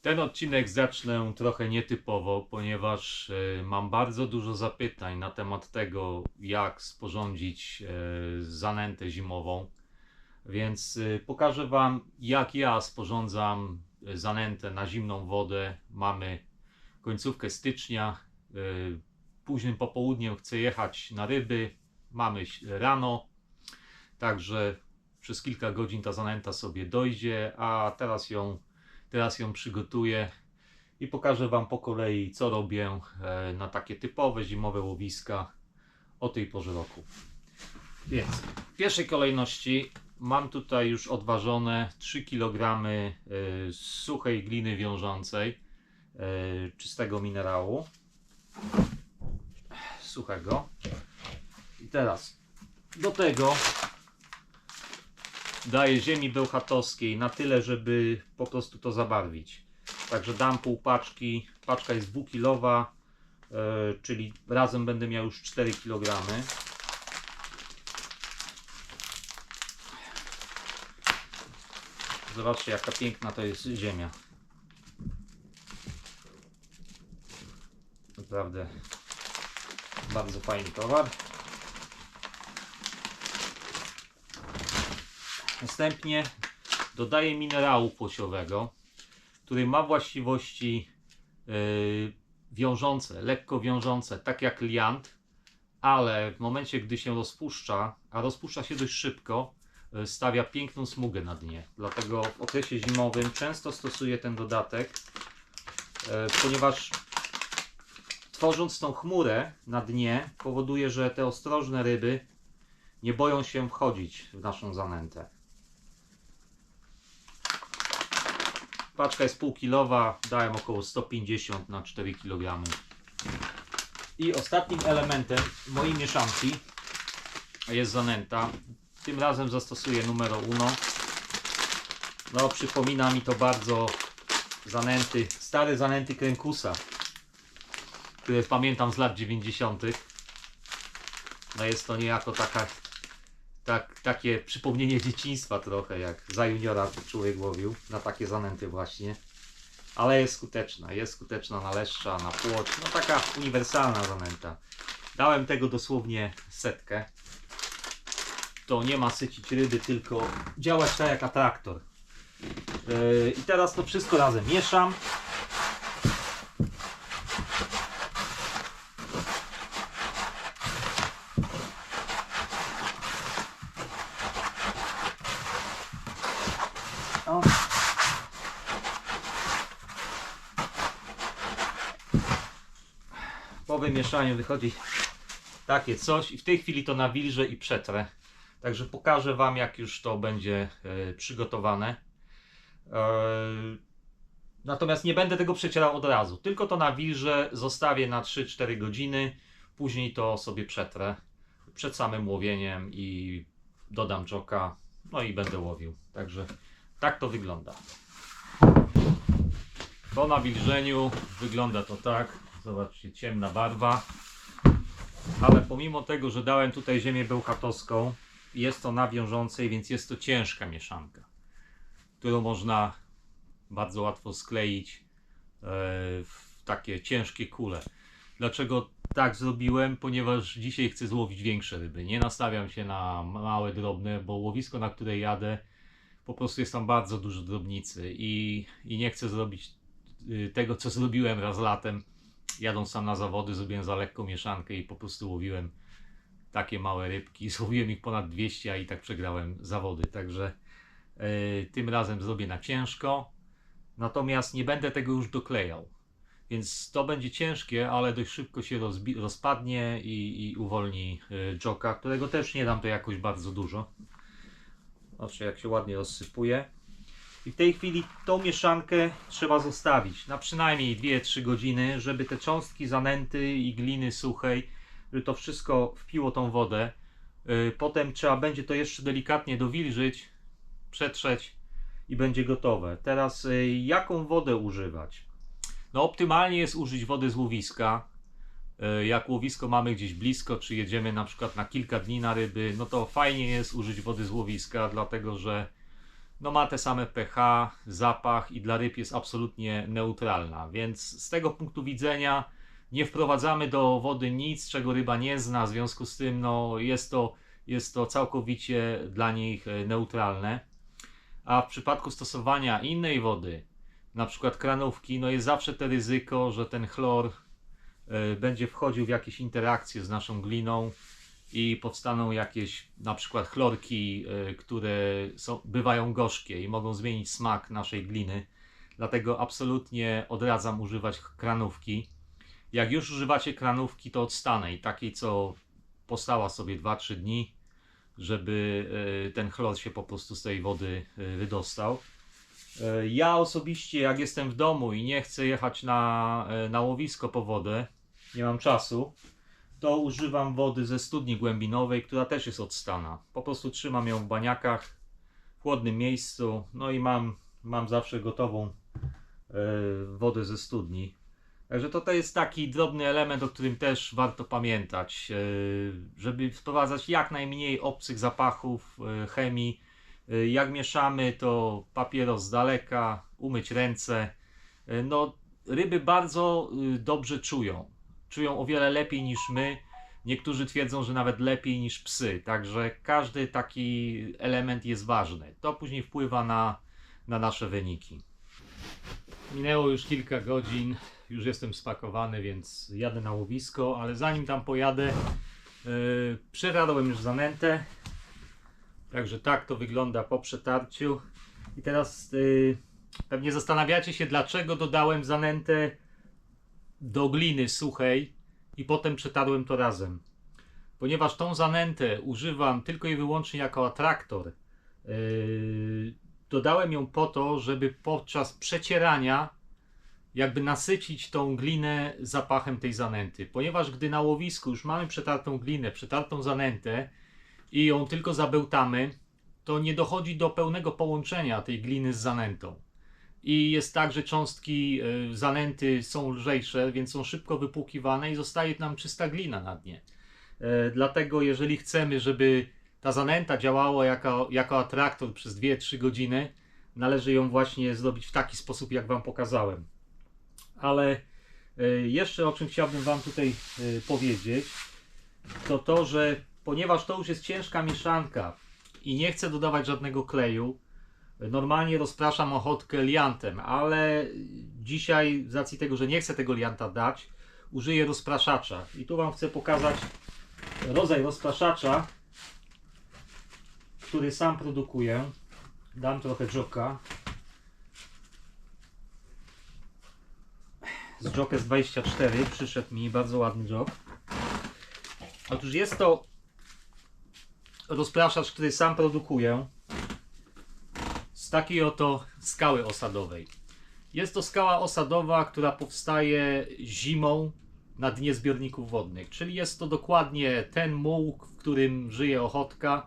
Ten odcinek zacznę trochę nietypowo, ponieważ e, mam bardzo dużo zapytań na temat tego, jak sporządzić e, zanętę zimową. Więc e, pokażę Wam, jak ja sporządzam zanętę na zimną wodę. Mamy końcówkę stycznia. Późnym popołudniem chcę jechać na ryby. Mamy rano, także przez kilka godzin ta zanęta sobie dojdzie, a teraz ją Teraz ją przygotuję i pokażę Wam po kolei, co robię e, na takie typowe zimowe łowiska o tej porze roku. Więc w pierwszej kolejności mam tutaj już odważone 3 kg e, suchej gliny wiążącej, e, czystego minerału, suchego. I teraz do tego daję ziemi bełchatowskiej na tyle, żeby po prostu to zabarwić. Także dam pół paczki. Paczka jest dwukilowa, e, czyli razem będę miał już 4 kg. Zobaczcie jaka piękna to jest ziemia. Naprawdę bardzo fajny towar. Następnie dodaję minerału płociowego, który ma właściwości yy, wiążące, lekko wiążące, tak jak liant, ale w momencie, gdy się rozpuszcza, a rozpuszcza się dość szybko, yy, stawia piękną smugę na dnie. Dlatego w okresie zimowym często stosuję ten dodatek, yy, ponieważ tworząc tą chmurę na dnie, powoduje, że te ostrożne ryby nie boją się wchodzić w naszą zanętę. Paczka jest półkilowa, dałem około 150 na 4 kg. I ostatnim elementem mojej mieszanki jest zanęta. Tym razem zastosuję numero uno. No, przypomina mi to bardzo zanęty, stare zanęty krękusa, które pamiętam z lat 90. No jest to niejako taka, tak, takie przypomnienie dzieciństwa trochę, jak za juniora człowiek łowił, na takie zanęty właśnie. Ale jest skuteczna, jest skuteczna na leszcza, na płoć, no taka uniwersalna zanęta. Dałem tego dosłownie setkę. To nie ma sycić ryby, tylko działać tak jak atraktor. Yy, I teraz to wszystko razem mieszam. Po wymieszaniu wychodzi takie coś i w tej chwili to nawilżę i przetrę. Także pokażę Wam jak już to będzie e, przygotowane. E, natomiast nie będę tego przecierał od razu, tylko to nawilżę, zostawię na 3-4 godziny, później to sobie przetrę przed samym łowieniem i dodam czoka, no i będę łowił. Także tak to wygląda. Po nawilżeniu wygląda to tak. Zobaczcie, ciemna barwa. Ale pomimo tego, że dałem tutaj ziemię bełchatowską, jest to na wiążącej, więc jest to ciężka mieszanka, którą można bardzo łatwo skleić e, w takie ciężkie kule. Dlaczego tak zrobiłem? Ponieważ dzisiaj chcę złowić większe ryby. Nie nastawiam się na małe, drobne, bo łowisko, na które jadę, po prostu jest tam bardzo dużo drobnicy i, i nie chcę zrobić y, tego, co zrobiłem raz latem. Jadąc sam na zawody, zrobiłem za lekką mieszankę i po prostu łowiłem takie małe rybki. Złowiłem ich ponad 200, a i tak przegrałem zawody. Także y, tym razem zrobię na ciężko. Natomiast nie będę tego już doklejał. Więc to będzie ciężkie, ale dość szybko się rozpadnie i, i uwolni y, joka, którego też nie dam to jakoś bardzo dużo. Zobaczcie jak się ładnie rozsypuje. I w tej chwili tą mieszankę trzeba zostawić na przynajmniej 2-3 godziny, żeby te cząstki zanęty i gliny suchej, żeby to wszystko wpiło tą wodę. Yy, Potem trzeba będzie to jeszcze delikatnie dowilżyć, przetrzeć i będzie gotowe. Teraz yy, jaką wodę używać? No optymalnie jest użyć wody z łowiska. Yy, Jak łowisko mamy gdzieś blisko, czy jedziemy na przykład na kilka dni na ryby, no to fajnie jest użyć wody z łowiska, dlatego że no ma te same pH, zapach i dla ryb jest absolutnie neutralna. Więc z tego punktu widzenia nie wprowadzamy do wody nic, czego ryba nie zna, w związku z tym no, jest, to, jest to całkowicie dla nich e, neutralne. A w przypadku stosowania innej wody, na przykład kranówki, no jest zawsze to ryzyko, że ten chlor e, będzie wchodził w jakieś interakcje z naszą gliną i powstaną jakieś na przykład chlorki, e, które są, bywają gorzkie i mogą zmienić smak naszej gliny. Dlatego absolutnie odradzam używać kranówki. Jak już używacie kranówki, to odstanej, takiej co postała sobie 2-3 dni, żeby e, ten chlor się po prostu z tej wody e, wydostał. Ja osobiście, jak jestem w domu i nie chcę jechać na, na łowisko po wodę, nie mam czasu, to używam wody ze studni głębinowej, która też jest odstana. Po prostu trzymam ją w baniakach, w chłodnym miejscu, no i mam, mam zawsze gotową e, wodę ze studni. Także to, to jest taki drobny element, o którym też warto pamiętać, e, żeby wprowadzać jak najmniej obcych zapachów, e, chemii. E, Jak mieszamy, to papieros z daleka, umyć ręce. E, No, ryby bardzo y, dobrze czują. Czują o wiele lepiej niż my. Niektórzy twierdzą, że nawet lepiej niż psy. Także każdy taki element jest ważny. To później wpływa na, na nasze wyniki. Minęło już kilka godzin, już jestem spakowany, więc jadę na łowisko, ale zanim tam pojadę, yy, przetarłem już zanętę. Także tak to wygląda po przetarciu. I teraz yy, pewnie zastanawiacie się, dlaczego dodałem zanętę do gliny suchej i potem przetarłem to razem. Ponieważ tą zanętę używam tylko i wyłącznie jako atraktor, yy, dodałem ją po to, żeby podczas przecierania jakby nasycić tą glinę zapachem tej zanęty. Ponieważ gdy na łowisku już mamy przetartą glinę, przetartą zanętę i ją tylko zabełtamy, to nie dochodzi do pełnego połączenia tej gliny z zanętą. I jest tak, że cząstki y, zanęty są lżejsze, więc są szybko wypłukiwane i zostaje nam czysta glina na dnie. E, Dlatego, jeżeli chcemy, żeby ta zanęta działała jako, jako atraktor przez 2-3 godziny, należy ją właśnie zrobić w taki sposób, jak Wam pokazałem. Ale e, jeszcze o czym chciałbym Wam tutaj e, powiedzieć, to to, że ponieważ to już jest ciężka mieszanka i nie chcę dodawać żadnego kleju, normalnie rozpraszam ochotkę liantem, ale dzisiaj z racji tego, że nie chcę tego lianta dać, użyję rozpraszacza. I tu Wam chcę pokazać rodzaj rozpraszacza, który sam produkuję. Dam trochę joka. Z Jokes 24 przyszedł mi bardzo ładny jok. Otóż jest to rozpraszacz, który sam produkuję takiej oto skały osadowej. Jest to skała osadowa, która powstaje zimą na dnie zbiorników wodnych, czyli jest to dokładnie ten muł, w którym żyje ochotka.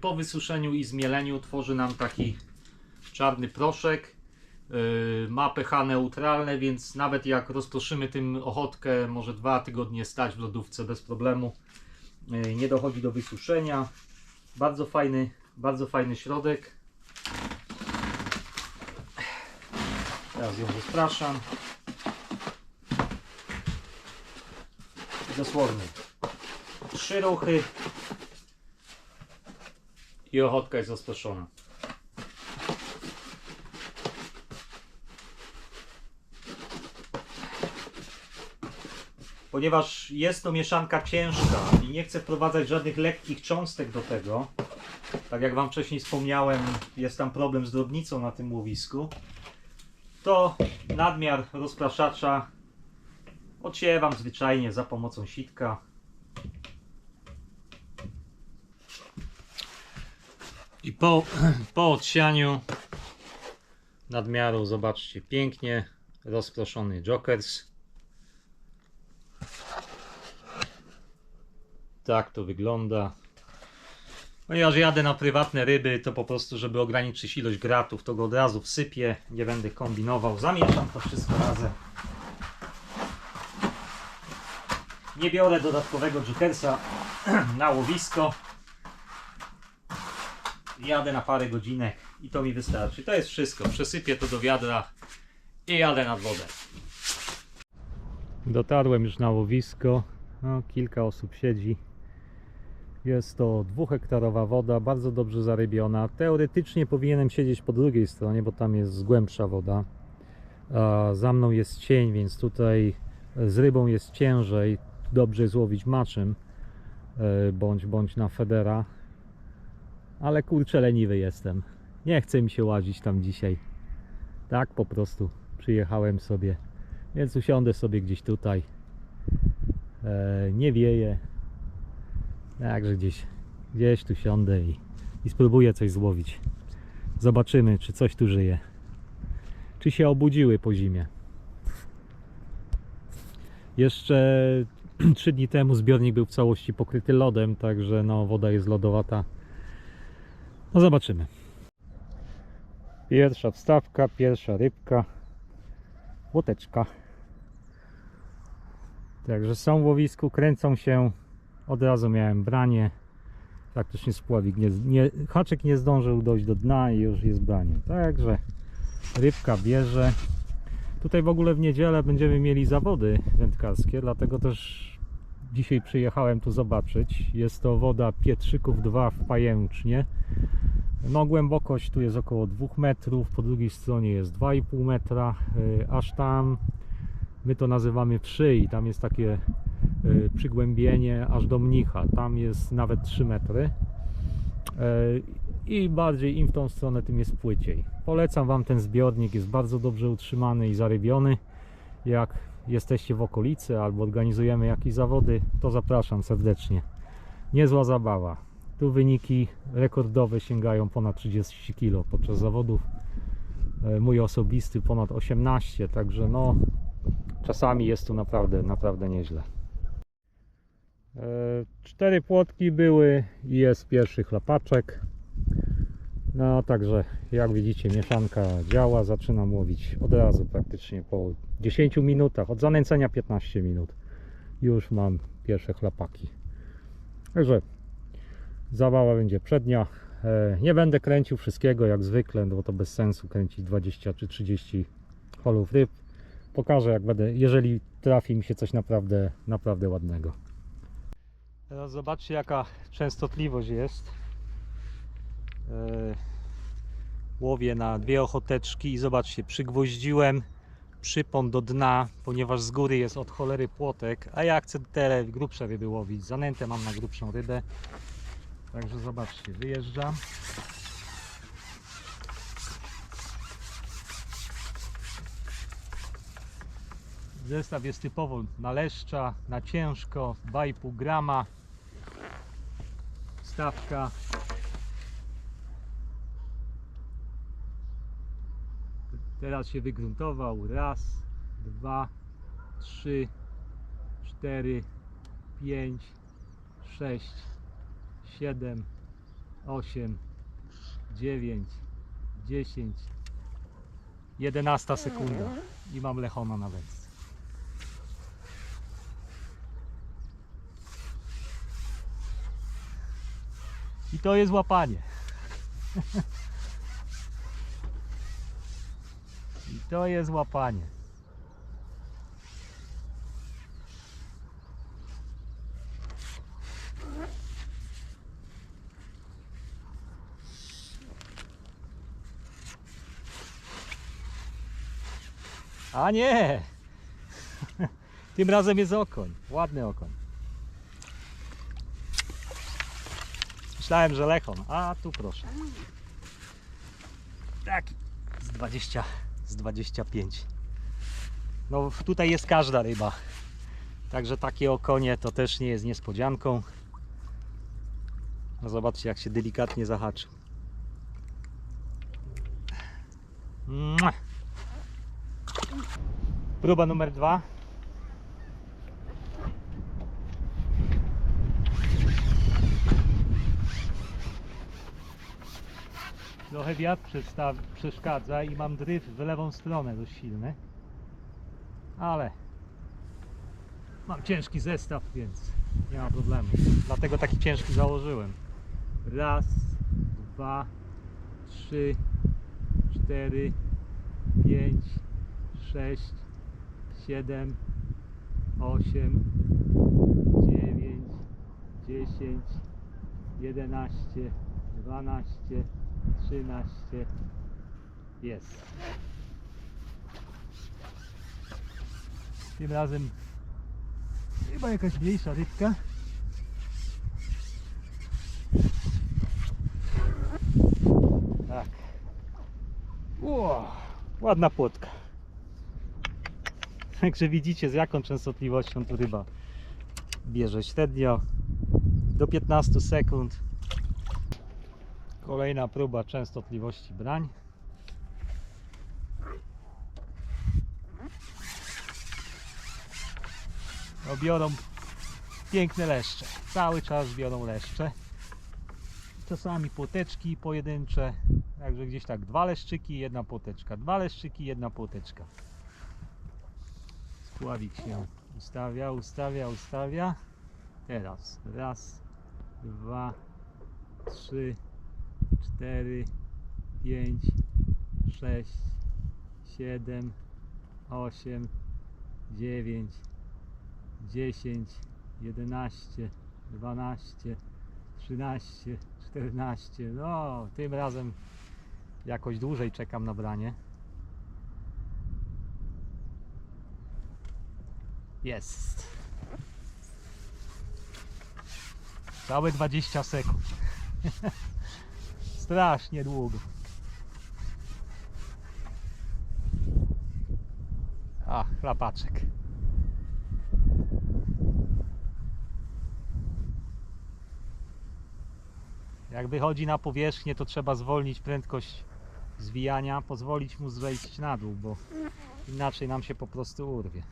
Po wysuszeniu i zmieleniu tworzy nam taki czarny proszek. Yy, Ma pH neutralne, więc nawet jak rozproszymy tym ochotkę, może dwa tygodnie stać w lodówce bez problemu. Yy, Nie dochodzi do wysuszenia. Bardzo fajny, bardzo fajny środek. Teraz ją rozpraszam. Dosłownie. Trzy ruchy i ochotka jest rozproszona. Ponieważ jest to mieszanka ciężka i nie chcę wprowadzać żadnych lekkich cząstek do tego, tak jak Wam wcześniej wspomniałem, jest tam problem z drobnicą na tym łowisku, to nadmiar rozpraszacza odsiewam zwyczajnie za pomocą sitka. I po, po odsianiu nadmiaru, zobaczcie, pięknie rozproszony Jokers. Tak to wygląda. Ponieważ jadę na prywatne ryby, to po prostu, żeby ograniczyć ilość gratów, to go od razu wsypię. Nie będę kombinował. Zamieszam to wszystko razem. Nie biorę dodatkowego Jokersa na łowisko. jadę na parę godzinek i to mi wystarczy. To jest wszystko. Przesypię to do wiadra i jadę nad wodę. Dotarłem już na łowisko. No, kilka osób siedzi. Jest to dwuhektarowa woda, bardzo dobrze zarybiona. Teoretycznie powinienem siedzieć po drugiej stronie, bo tam jest głębsza woda. A za mną jest cień, więc tutaj z rybą jest ciężej. Dobrze jest łowić maczem e, bądź, bądź na federa. Ale kurczę leniwy jestem. Nie chce mi się łazić tam dzisiaj. Tak po prostu przyjechałem sobie. Więc usiądę sobie gdzieś tutaj. E, nie wieje. Także gdzieś, gdzieś tu siądę i, i spróbuję coś złowić. Zobaczymy, czy coś tu żyje. Czy się obudziły po zimie. Jeszcze 3 dni temu zbiornik był w całości pokryty lodem, także no, woda jest lodowata. No zobaczymy. Pierwsza wstawka, pierwsza rybka, łoteczka. Także są w łowisku, kręcą się. Od razu miałem branie. Praktycznie spławik nie, nie, haczyk nie zdążył dojść do dna i już jest branie. Także rybka bierze. Tutaj w ogóle w niedzielę będziemy mieli zawody wędkarskie, dlatego też dzisiaj przyjechałem tu zobaczyć. Jest to woda Pietrzyków 2 w Pajęcznie. No głębokość tu jest około 2 metrów, po drugiej stronie jest 2,5 metra, y, aż tam my to nazywamy wszy i tam jest takie przygłębienie aż do mnicha, tam jest nawet 3 metry Y, i bardziej im w tą stronę tym jest płyciej. Polecam Wam ten zbiornik, jest bardzo dobrze utrzymany i zarybiony. Jak jesteście w okolicy albo organizujemy jakieś zawody, to zapraszam serdecznie. Niezła zabawa. Tu wyniki rekordowe sięgają ponad 30 kg podczas zawodów. E, Mój osobisty ponad 18, także no czasami jest tu naprawdę, naprawdę nieźle. E, Cztery płotki były i jest pierwszy chlapaczek. No także jak widzicie mieszanka działa, zaczynam łowić od razu praktycznie po 10 minutach, od zanęcenia 15 minut już mam pierwsze chlapaki. Także zabawa będzie przednia. E, Nie będę kręcił wszystkiego jak zwykle, bo to bez sensu kręcić 20 czy 30 holów ryb. Pokażę jak będę, jeżeli trafi mi się coś naprawdę, naprawdę ładnego. Teraz zobaczcie jaka częstotliwość jest. E, Łowię na dwie ochoteczki i zobaczcie, przygwoździłem przypon do dna, ponieważ z góry jest od cholery płotek, a ja chcę te grubsze ryby łowić. Zanętę mam na grubszą rybę. Także zobaczcie, wyjeżdżam. Zestaw jest typowo na leszcza, na ciężko, 2,5 grama. Teraz się wygruntował. Raz, dwa, trzy, cztery, pięć, sześć, siedem, osiem, dziewięć, dziesięć, jedenasta sekunda i mam lechona na wędce. I to jest łapanie. I to jest łapanie. A nie! Tym razem jest okoń. Ładny okoń. Myślałem, że lechon. A tu proszę. Taki z 20, z 25. No tutaj jest każda ryba. Także takie okonie to też nie jest niespodzianką. No zobaczcie jak się delikatnie zahaczył. Próba numer dwa. Trochę wiatr przeszkadza i mam dryf w lewą stronę dość silny. Ale mam ciężki zestaw, więc nie ma problemu. Dlatego taki ciężki założyłem. Raz, dwa, trzy, cztery, pięć, sześć, siedem, osiem, dziewięć, dziesięć, jedenaście, dwanaście, trzynaście. Jest. Tym razem chyba jakaś mniejsza rybka. Tak. Ładna płotka. Także widzicie z jaką częstotliwością tu ryba bierze średnio do 15 sekund. Kolejna próba częstotliwości brań. No, biorą piękne leszcze. Cały czas biorą leszcze. Czasami płoteczki pojedyncze. Także gdzieś tak dwa leszczyki, jedna płoteczka. Dwa leszczyki, jedna płoteczka. Spławik się ustawia, ustawia, ustawia. Teraz raz, dwa, trzy, cztery, pięć, sześć, siedem, osiem, dziewięć, dziesięć, jedenaście, dwanaście, trzynaście, czternaście. No, tym razem jakoś dłużej czekam na branie. Jest. Całe 20 sekund. Strasznie długo. A, chlapaczek. Jak wychodzi na powierzchnię, to trzeba zwolnić prędkość zwijania, pozwolić mu zejść na dół, bo inaczej nam się po prostu urwie.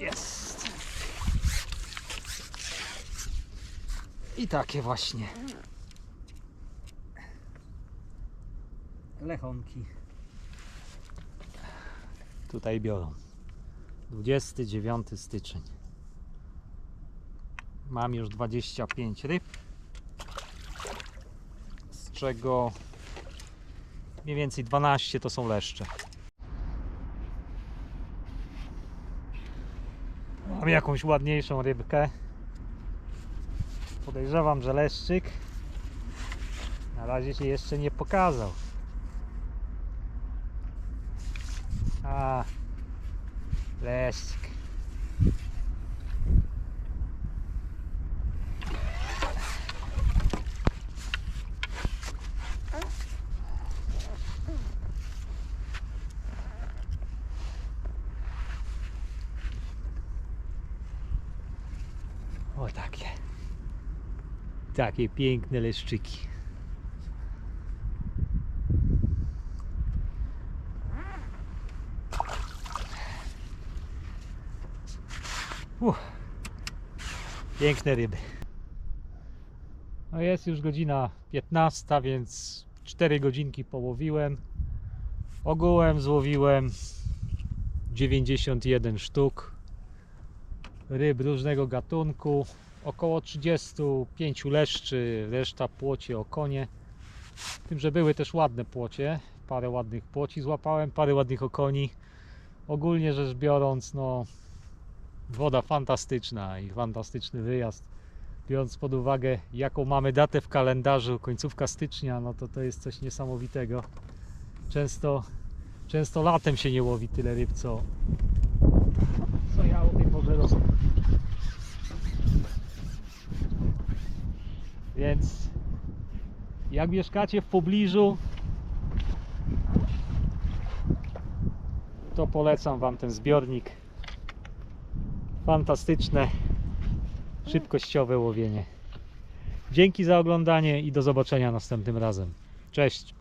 Jest. I takie właśnie lechonki tutaj biorą. 29 styczeń. Mam już 25 ryb, z czego mniej więcej 12 to są leszcze. Mam jakąś ładniejszą rybkę. Podejrzewam, że leszczyk. Na razie się jeszcze nie pokazał. A, leszczyk. O takie. Takie piękne leszczyki. Uff. Piękne ryby. No jest już godzina 15, więc 4 godzinki połowiłem. Ogółem złowiłem 91 sztuk ryb różnego gatunku. Około 35 leszczy, reszta płocie okonie. Tym, że były też ładne płocie. Parę ładnych płoci złapałem, parę ładnych okoni. Ogólnie rzecz biorąc, no woda fantastyczna i fantastyczny wyjazd. Biorąc pod uwagę, jaką mamy datę w kalendarzu, końcówka stycznia, no to to jest coś niesamowitego. Często, często latem się nie łowi tyle ryb, co, co ja o tej porze roku. Więc jak mieszkacie w pobliżu, to polecam Wam ten zbiornik. Fantastyczne, szybkościowe łowienie. Dzięki za oglądanie i do zobaczenia następnym razem. Cześć!